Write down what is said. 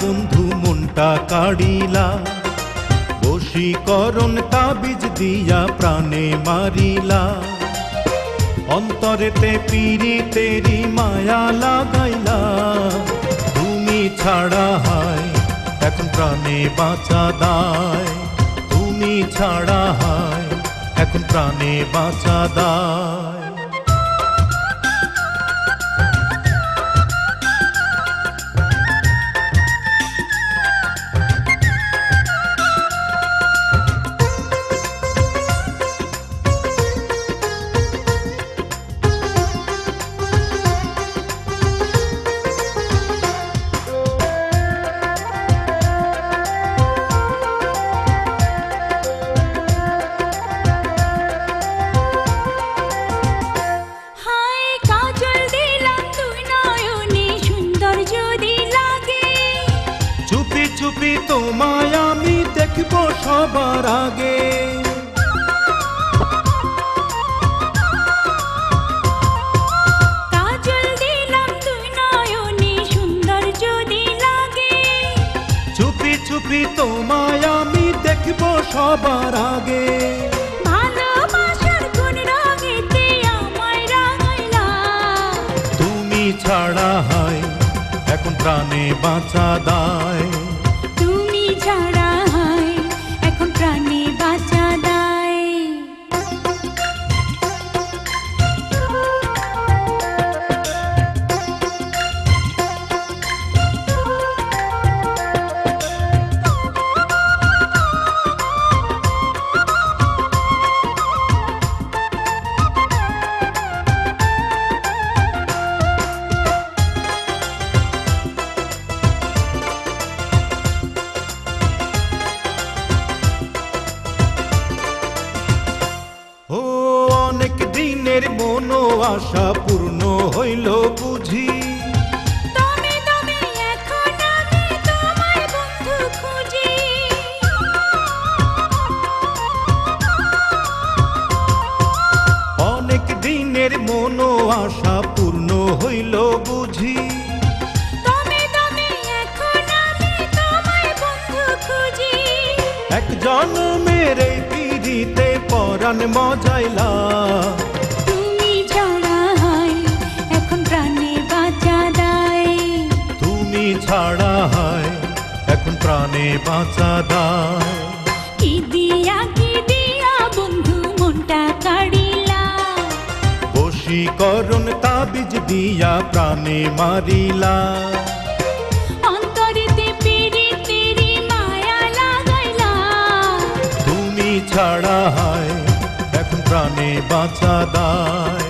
বন্ধু মনটা কাড়িলা? বশীকরণ তাবিজ দিয়া প্রাণে মারিলা। অন্তরেতে পিরি তেরি মায়া লাগাইলা। তুমি ছাড়া হয়, এখন প্রাণে বাঁচা দায়। তুমি ছাড়া হয়, এখন প্রাণে বাঁচা দায়। তোমায় আমি দেখব সবার আগে। চুপি চুপি তোমায় আমি দেখব সবার আগে। তুমি ছাড়া হয় এখন প্রাণে বাঁচা দায়। আশা পূর্ণ হইল বুঝি। অনেক দিনের মনো আশা পূর্ণ হইল বুঝি। তবে তবে এখন আমি তোমায় বন্ধু খুঁজি। এক জন্মের এই পিড়িতে পরাণ মজাইলা প্রাণে বাঁচা দায় কি দিয়া কি দিয়া বন্ধু মনটা কাড়িলা। বশীকরণ তাবিজ দিয়া প্রাণে মারিলা। অন্তরেতে পেরে তেরি মায়া লাগাইলা। তুমি ছাড়া হয় এখন প্রাণে বাঁচা দায়